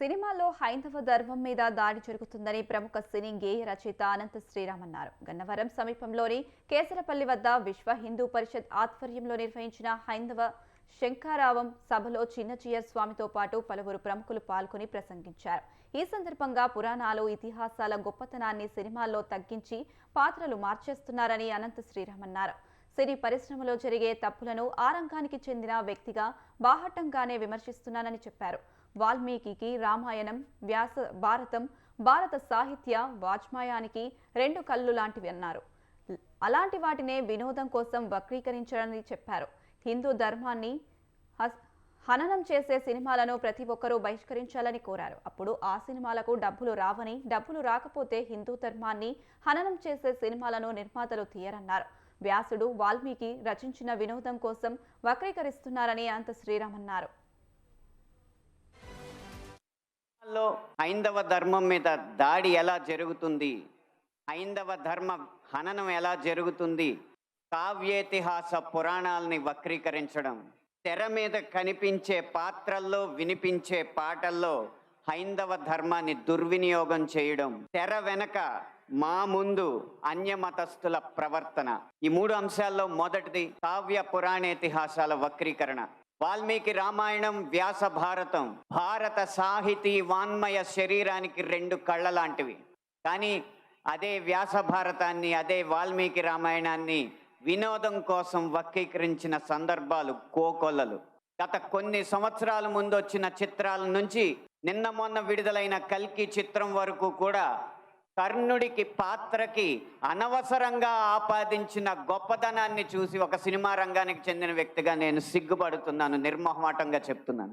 సినిమాల్లో హైందవ ధర్మం మీద దాడి జరుగుతుందని ప్రముఖ సినీ గేయ రచయిత అనంత శ్రీరామ్ అన్నారు గన్నవరం సమీపంలోని కేసరపల్లి వద్ద విశ్వ హిందూ పరిషత్ ఆధ్వర్యంలో నిర్వహించిన హైందవ శంఖారావం సభలో చిన్నచియర్ స్వామితో పాటు పలువురు ప్రముఖులు పాల్గొని ప్రసంగించారు. ఈ సందర్భంగా పురాణాలు ఇతిహాసాల గొప్పతనాన్ని సినిమాల్లో తగ్గించి పాత్రలు మార్చేస్తున్నారని అనంత శ్రీరామ్ అన్నారు సినీ పరిశ్రమలో జరిగే తప్పులను ఆ రంగానికి చెందిన వ్యక్తిగా బాహటంగానే విమర్శిస్తున్నానని చెప్పారు. వాల్మీకి రామాయణం వ్యాస భారతం భారత సాహిత్య వాజ్మయానికి రెండు కళ్ళు లాంటివి అన్నారు. అలాంటి వాటినే వినోదం కోసం వక్రీకరించడని చెప్పారు. హిందూ ధర్మాన్ని హననం చేసే సినిమాలను ప్రతి ఒక్కరూ బహిష్కరించాలని కోరారు. అప్పుడు ఆ సినిమాలకు డబ్బులు రావని డబ్బులు రాకపోతే హిందూ ధర్మాన్ని హననం చేసే సినిమాలను నిర్మాతలు తీయరన్నారు. వ్యాసుడు వాల్మీకి రచించిన వినోదం కోసం వక్రీకరిస్తున్నారని అంత శ్రీరామ్ అన్నారు హైందవ ధర్మం మీద దాడి ఎలా జరుగుతుంది? హైందవ ధర్మ హననం ఎలా జరుగుతుంది? కావ్యేతిహాస పురాణాలని వక్రీకరించడం తెర మీద కనిపించే పాత్రల్లో వినిపించే పాటల్లో హైందవ ధర్మాన్ని దుర్వినియోగం చేయడం తెర వెనక మా ముందు అన్యమతస్థుల ప్రవర్తన. ఈ మూడు అంశాల్లో మొదటిది కావ్య పురాణేతిహాసాల వక్రీకరణ. వాల్మీకి రామాయణం వ్యాస భారతం. భారత సాహితీ వాన్మయ శరీరానికి రెండు కళ్ళ లాంటివి కానీ అదే వ్యాస భారతాన్ని అదే వాల్మీకి రామాయణాన్ని వినోదం కోసం వక్రీకరించిన సందర్భాలు కోకొల్లలు. గత కొన్ని సంవత్సరాల ముందు వచ్చిన చిత్రాల నుంచి నిన్న మొన్న విడుదలైన కల్కి చిత్రం వరకు కూడా కర్ణుడికి పాత్రకి అనవసరంగా ఆపాదించిన గొప్పతనాన్ని చూసి ఒక సినిమా రంగానికి చెందిన వ్యక్తిగా నేను సిగ్గుపడుతున్నాను నిర్మోహమాటంగా చెప్తున్నాను.